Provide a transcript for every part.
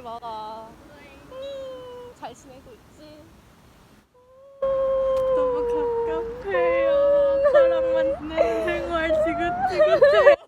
맛있게 먹어. 음, 잘 지내고 있지? 너무 갑갑해요. 사랑만 내 생활 지긋지긋해.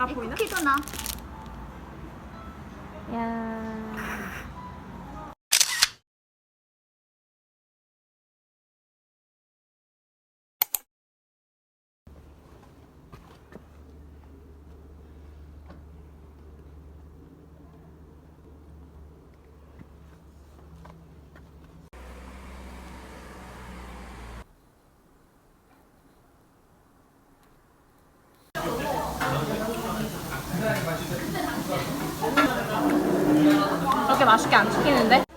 나 보이나? 키도 나. 야. 맛있게 안 시키는데?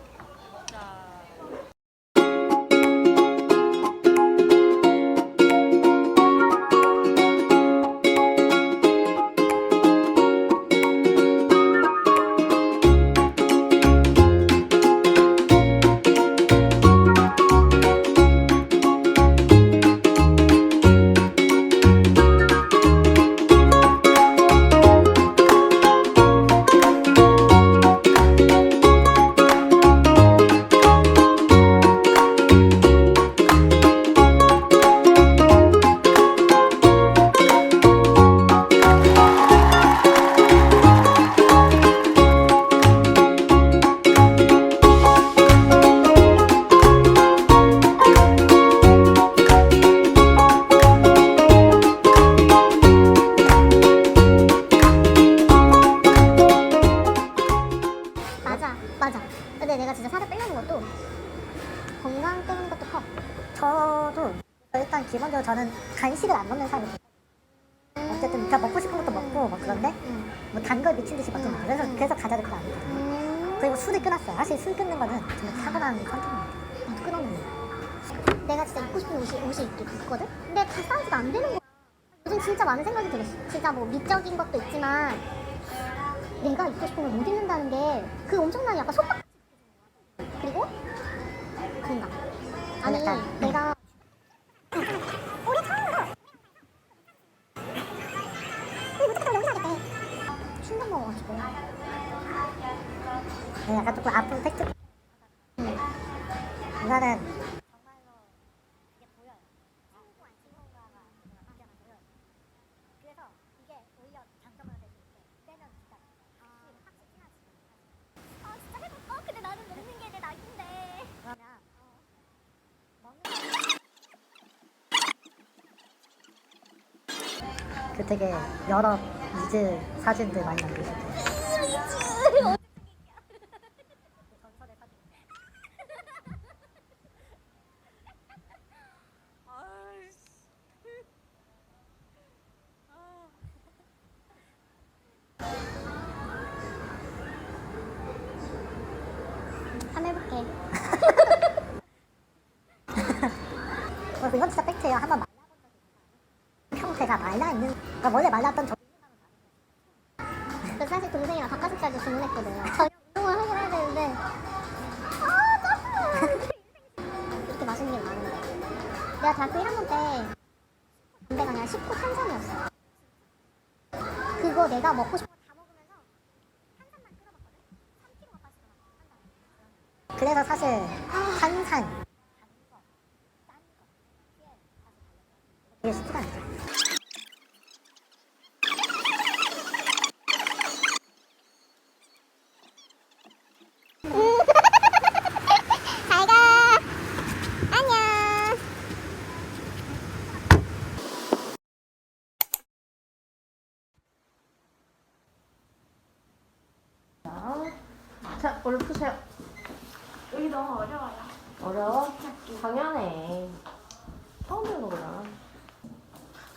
일단 기본적으로 저는 간식을 안 먹는 사람이에요. 어쨌든 그러니까 먹고 싶은 것도 먹고 뭐 그런데 뭐 단 걸 미친 듯이 먹지 마. 그래서 그래서 과자를 그거 안 먹어. 그리고 술을 끊었어요. 사실 술 끊는 거는 정말 타고난. 나도 끊었는데. 내가 진짜 입고 싶은 옷이 옷이 있긴 있거든. 근데 다 사이즈가 안 되는 거야. 요즘 진짜 많은 생각이 들었어. 진짜 뭐 미적인 것도 있지만 내가 입고 싶은 걸 못 입는다는 게 그 엄청난 약간 속박 그 되게 여러 이즈 사진들 많이 남기셨대요. 한번 해볼게. 그래서 이건 진짜 팩트예요. 한번 말라본 적이 있어요 형태가 말라 있는 그러니까 원래 말랐던 저 사실 동생이랑 닭가슴살도 주문했거든요. 저녁 운동을 하긴 해야 되는데. 아 짜증나. 이렇게 맛있는 게 많은데 내가 대학교 1학년 때 담배가 그냥 19 탄산이었어. 그거 내가 먹고 싶은 거다 먹으면서 탄산만 끊어먹거든? 3kg가 빠지더라고 그래서 사실 탄산. 이게 쉽지가 않죠 잘가 안녕 자, 얼른 푸세요. 여기 너무 어려워요. 어려워? 당연해. 처음 배우는 거잖아.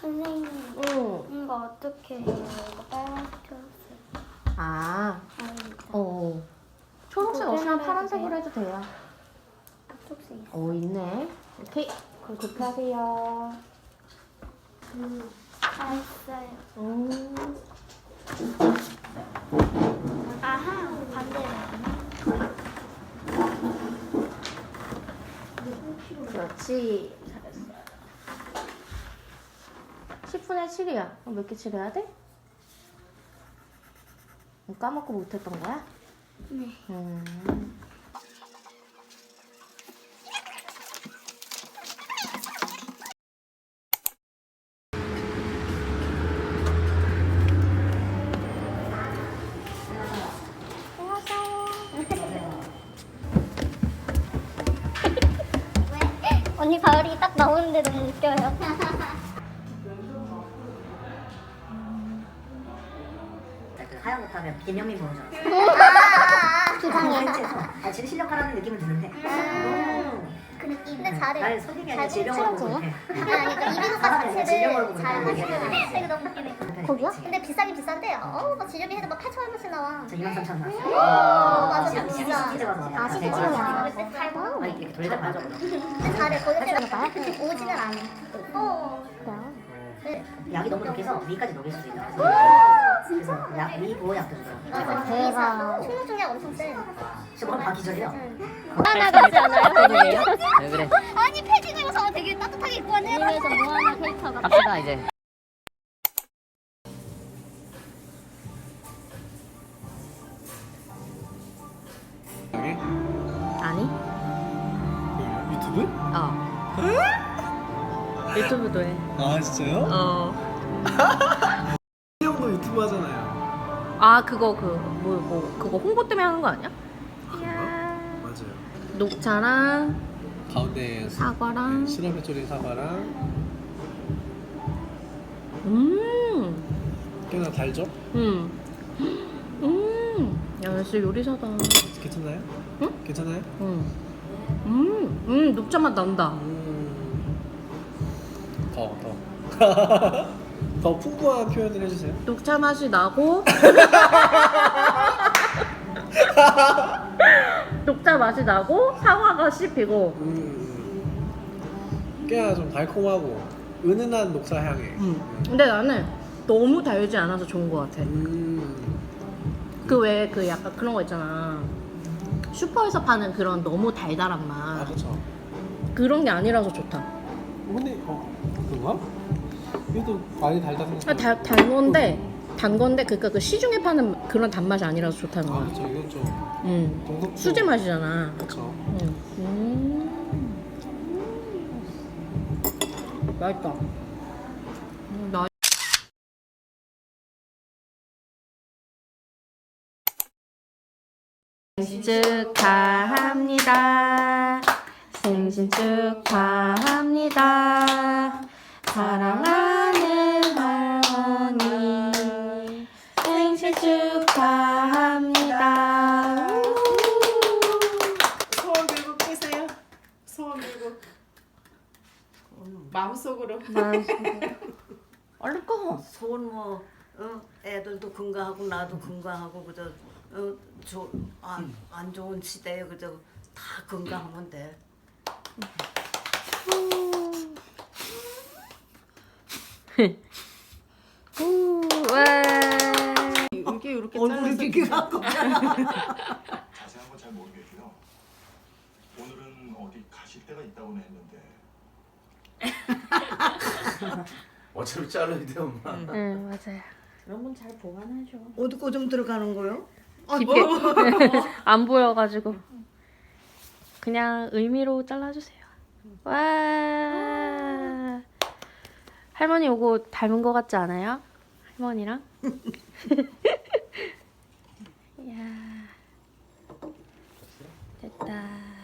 선생님 응. 이거 어떻게 해요? 이거 빨간색 초록색 아, 아닙니다. 어. 초록색 없으면 파란색으로 해도 돼요. 초록색 있어. 오, 있네. 오케이. 그럼 그렇게 하세요. 다 했어요. 음. 아하 반대로. 그렇지. 잘했어. 10분의 7이야. 그럼 몇 개 칠해야 돼? 까먹고 못했던 거야? 네. 음. 딱 나오는데 너무 웃겨요. 그 하얀 옷 하면 김영민 보는 줄 알았어. 기상이. 벤치에서 아, 진짜 실력하라는 느낌은 드는데 음, 그 느낌. 근데 잘해. 나는 선생님이 아니라 잘 질병을 보고 촬영 해. 아니 그러니까 이비인후과 사람이 질병을 보고 자체를 잘 하시는. 되게 너무 웃기네. 거기요? 근데 비싸긴 비싼데 어막 지료비 해도 막 8천 원씩 나와. 저 2만 3천 나왔어요. 어, 맞아, 시즌 진짜. 시즌 가서 아 진짜 아, 아, 살고. 아니 이렇게 돌리다 맞아. 근데 잘해. 거기 때문에 오지는 않아. 어. 네. 약이 너무 독해서 위까지 녹일 수도 있다. 그래서 약, 위 보약도 주더라고. 대박. 충동 중량 엄청 세. 지금 오늘 다 기절이야. 나가지 않아요? 왜 그래? 아니 패딩 입어서 되게 따뜻하게 입고 왔네. 그래서 모아나 캐릭터가. 갑시다 이제. 유튜브도 해. 아 진짜요? 어. 형도 유튜브 하잖아요. 아 그거 그뭐 뭐 그거 홍보 때문에 하는 거 아니야? 맞아요. 녹차랑 가운데 사과랑 시럽에 졸인 사과랑 음. 꽤나 달죠? 음. 음. 야, 역시 요리사다. 괜찮나요? 응? 괜찮아요? 음. 음. 음, 녹차 맛 난다. 음. 더 더. 더 풍부한 표현을 해주세요. 녹차 맛이 나고 녹차 맛이 나고 사과가 씹히고 음. 꽤나 좀 달콤하고 은은한 녹차 향에. 음. 근데 나는 너무 달지 않아서 좋은 것 같아 음. 그 외에 그 약간 그런 거 있잖아 슈퍼에서 파는 그런 너무 달달한 아 맛 그렇죠. 그런 게 아니라서 좋다 근데 어 그런가? 그래도 많이 달다는 아, 달, 단 건데 단 건데 그니까 그 시중에 파는 그런 단맛이 아니라서 좋다는 아 거야 그렇죠. 이건 좀 음. 동독 수제 맛이잖아 그렇죠. 음. 음. 맛있다 음, 나 생신 축하합니다. 생신 축하합니다. 사랑하는 할머니. 생신 축하합니다. 소원 빌고 끄세요. 소원 빌고. 마음속으로. 얼른 꺼. 소원 뭐 어, 애들도 건강하고 나도 건강하고 그저 어, 조, 안, 안 좋은 시대에 그저 다 건강하면 돼. 이게 이렇게 얼굴이 비켜갖고 자세한 건 잘 모르겠고요. 오늘은 어디 가실 데가 있다고는 했는데 어차피 잘라야 돼 엄마. 응, 맞아요. 그런 건 잘 보관하죠. 어디 고좀 들어가는 거요? 깊게 안 보여가지고 그냥 의미로 잘라주세요. 와 할머니 요거 닮은 거 같지 않아요? 할머니랑? 이야 됐다.